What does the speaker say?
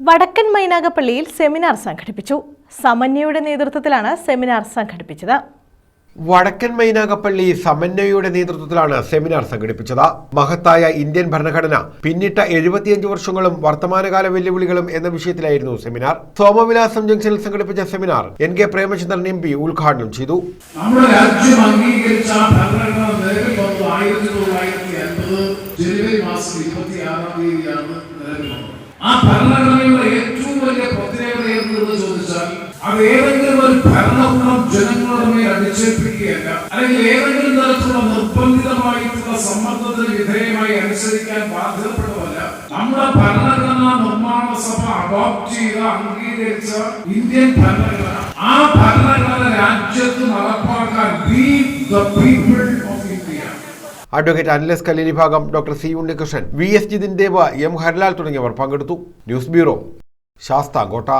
വടക്കൻ മൈനാഗപ്പള്ളിയിൽ സെമിനാർ സംഘടിപ്പിച്ചു. സമന്യയുടെ നേതൃത്വത്തിലാണ് സെമിനാർ സംഘടിപ്പിച്ചത്. വടക്കൻ മൈനാഗപ്പള്ളി സമന്വയയുടെ നേതൃത്വത്തിലാണ് സെമിനാർ സംഘടിപ്പിച്ചത്. മഹത്തായ ഇന്ത്യൻ ഭരണഘടന പിന്നിട്ട എഴുപത്തിയഞ്ച് വർഷങ്ങളും വർത്തമാനകാല വെല്ലുവിളികളും എന്ന വിഷയത്തിലായിരുന്നു സെമിനാർ. സോമവിലാസം ജംഗ്ഷനിൽ സംഘടിപ്പിച്ച seminar N K Premachandran M P ഉദ്ഘാടനം ചെയ്തു. ആ ഭരണഘടന പ്രത്യേകത ചോദിച്ചാൽ അത് ഏതെങ്കിലും ഒരു ഭരണകൂടം ജനങ്ങളുടെ മേൽ അടിച്ചേൽപ്പിക്കുകയല്ല അല്ലെങ്കിൽ ഏതെങ്കിലും തരത്തിലുള്ള നിർബന്ധിതമായിട്ടുള്ള സമ്മർദ്ദത്തിന് വിധേയമായി അനുസരിക്കാൻ ബാധ്യതപ്പെടുന്നതല്ല നമ്മുടെ ഭരണഘടനാ നിർമ്മാണ സഭ അഡോപ്റ്റ് ചെയ്ത അംഗീകരിച്ച ഇന്ത്യൻ ഭരണഘടന. ആ ഭരണഘടന രാജ്യത്ത് നടപ്പാക്കാൻ വി ദ പീപ്പിൾ അഡ്വക്കേറ്റ് അനിലസ് കല്ലി ഭാഗം doctor C Unnikrishnan V S Jithin Deva M Harilal തുടങ്ങിയവർ പങ്കെടുത്തു. News bureau Sasthamkotta